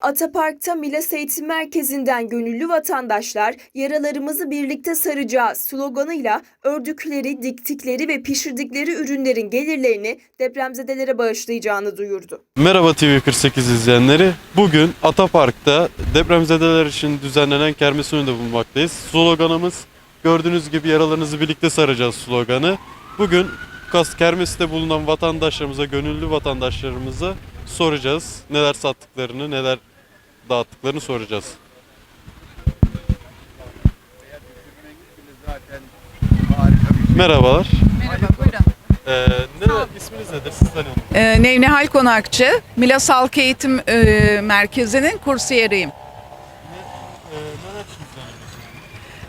Atapark'ta Milas Eğitim Merkezi'nden gönüllü vatandaşlar yaralarımızı birlikte saracağız sloganıyla ördükleri, diktikleri ve pişirdikleri ürünlerin gelirlerini depremzedelere bağışlayacağını duyurdu. Merhaba TV48 izleyenleri. Bugün Atapark'ta depremzedeler için düzenlenen kermesin önünde bulunmaktayız. Sloganımız gördüğünüz gibi yaralarınızı birlikte saracağız sloganı. Bugün Kas kermeste bulunan vatandaşlarımıza, gönüllü vatandaşlarımıza soracağız. Neler sattıklarını, neler dağıttıklarını soracağız. Merhabalar. Merhaba, buyurun. Ee, neler, isminiz nedir? Siz tanıyalım. Ee, Nevnihal Konakçı, Milas Halk Eğitim e, Merkezi'nin kursiyeriyim.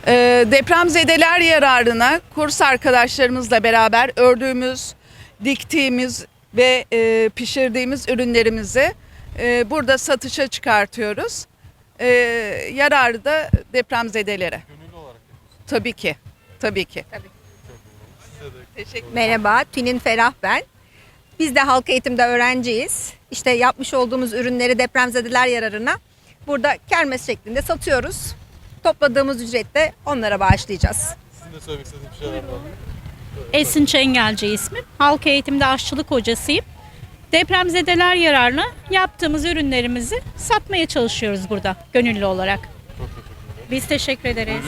Ee, depremzedeler yararına kurs arkadaşlarımızla beraber ördüğümüz, diktiğimiz ve e, pişirdiğimiz ürünlerimizi e, burada satışa çıkartıyoruz. E, yararı da depremzedelere. Gönüllü olarak yapıyorsunuz. Tabii ki, tabii ki. Teşekkür Merhaba, Tülin Ferah ben. Biz de halk eğitimde öğrenciyiz. İşte yapmış olduğumuz ürünleri depremzedeler yararına burada kermes şeklinde satıyoruz. Topladığımız ücrette onlara bağışlayacağız. Sizin de söylemek istediğiniz bir şeyler var mı? Esin Çengelci ismim. Halk eğitimde aşçılık hocasıyım. Depremzedeler yararına yaptığımız ürünlerimizi satmaya çalışıyoruz burada gönüllü olarak. Biz teşekkür ederiz.